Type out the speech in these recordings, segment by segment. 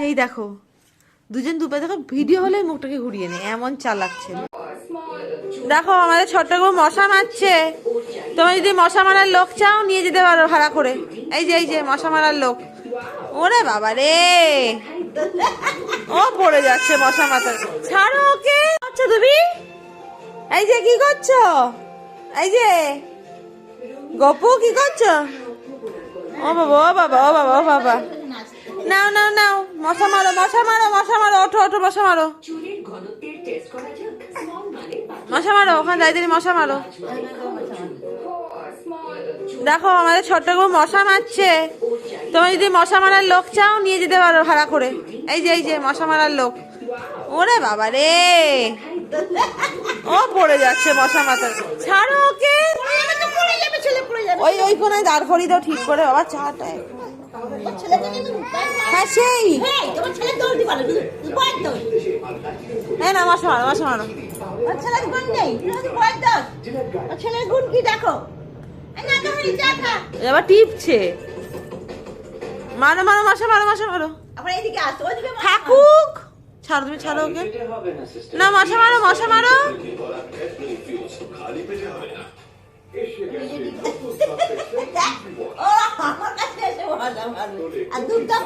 সেই দেখো, দুজন দুপা দেখো, ভিডিও হলে মুখটাকে ঘুরিয়ে নেয়, এমন চালাচ্ছে দেখো, আমাদের ছোট্ট বউ মশা মারছে। তোমার যদি মশা মারার লোক চাও, নিয়ে যেতে পারো ভাড়া করে। এই যে এই যে, মশা মারার লোক। ওরে বাবা রে! ও পড়ে যাচ্ছে মশা মাথার ছাড়ো ওকে! আচ্ছা তুমি? এই যে, কি করছ? এই যে, গপু, কি করছ? ও বাবা ও বাবা ও বাবা ও বাবা। নাও নাও নাও। মশা মারো মশা মারো মশা মারো। ওঠো ওঠো, মশা মারো। মশা মারো, ওখানে দাঁড়িয়ে মশা মারো। দেখো, আমাদের ছোট্ট বউ মশা মারছে। তোমার যদি মশা মারার লোক চাও, নিয়ে যেতে পারো ভাড়া করে। এই যে এই যে, মশা মারার লোক। ওরে বাবা রে। ও পড়ে যাচ্ছে মশা মাথার ছাড়ো ওকে। ওই ওই কোনায় দাঁড় করিয়ে দাও, ঠিক করে। বাবা, চাটা। হ্যাঁ সেই। হ্যাঁ না মশা মারো মারো। ছেলের গুণ কি দেখো? এই না তো এবার টিপছে। মারো মারো মশা মারো মশা মারো। থাকুক। ছাড়ো তুমি ছাড়ো ওকে। না মশা মারো মশা মারো দেখ, ও আমার কাছে এসে আর দুধটা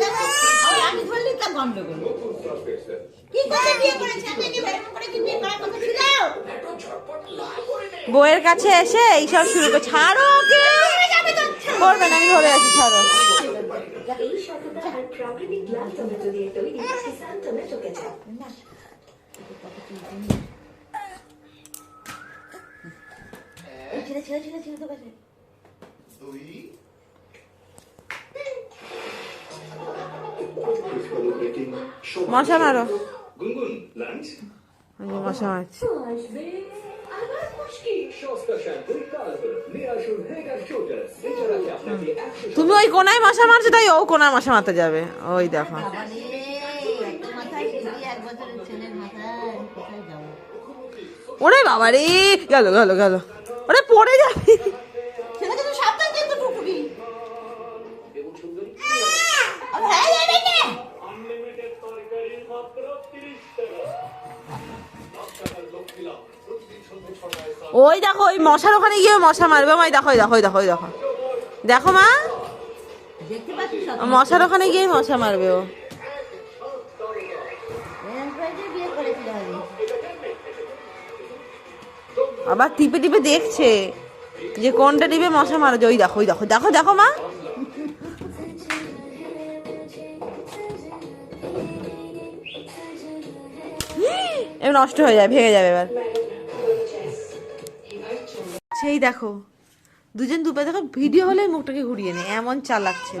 যাবে। আর আমি ধরলি তা গন্ডগোল। কি করে বিয়ে করেছে? আমি কি এরকম করে কি বিয়ে করার কথা ছিল? বইয়ের কাছে এসে এইসব শুরু করে ছাড়ো ওকে! করবে না আমি ধরে আছি ছাড়ো। এই শতকরা প্রাকৃতিক গ্লাস টমেটো দিয়ে তৈরি কিষান টমেটো কেচাপ এই ছেলে ছেলে ছেলে ছেলে তো কাছে বেঁচে মারো। আপনাকে মারছি। তুমি ওই কোনায় মশা মারছো তাই ও কোনায় মশা মারতে যাবে। ওই দেখো। ওরে বাবা রে গেল গেল গেল। ওরে পড়ে যাবে। ওই দেখো, ওই মশার ওখানে গিয়ে মশা মারবে। ওই দেখো দেখো দেখো দেখো। দেখো মা। মশার ওখানে গিয়ে মশা মারবে ও। আবার টিপে টিপে দেখছে যে কোনটা টিপে মশা মারবে। ওই দেখো ওই দেখো দেখো দেখো মা। এবার নষ্ট হয়ে যাবে ভেঙে যাবে এবার। সেই দেখো, দুজন দুপা দেখো, ভিডিও হলে মুখটাকে ঘুরিয়ে নেই এমন চালাচ্ছে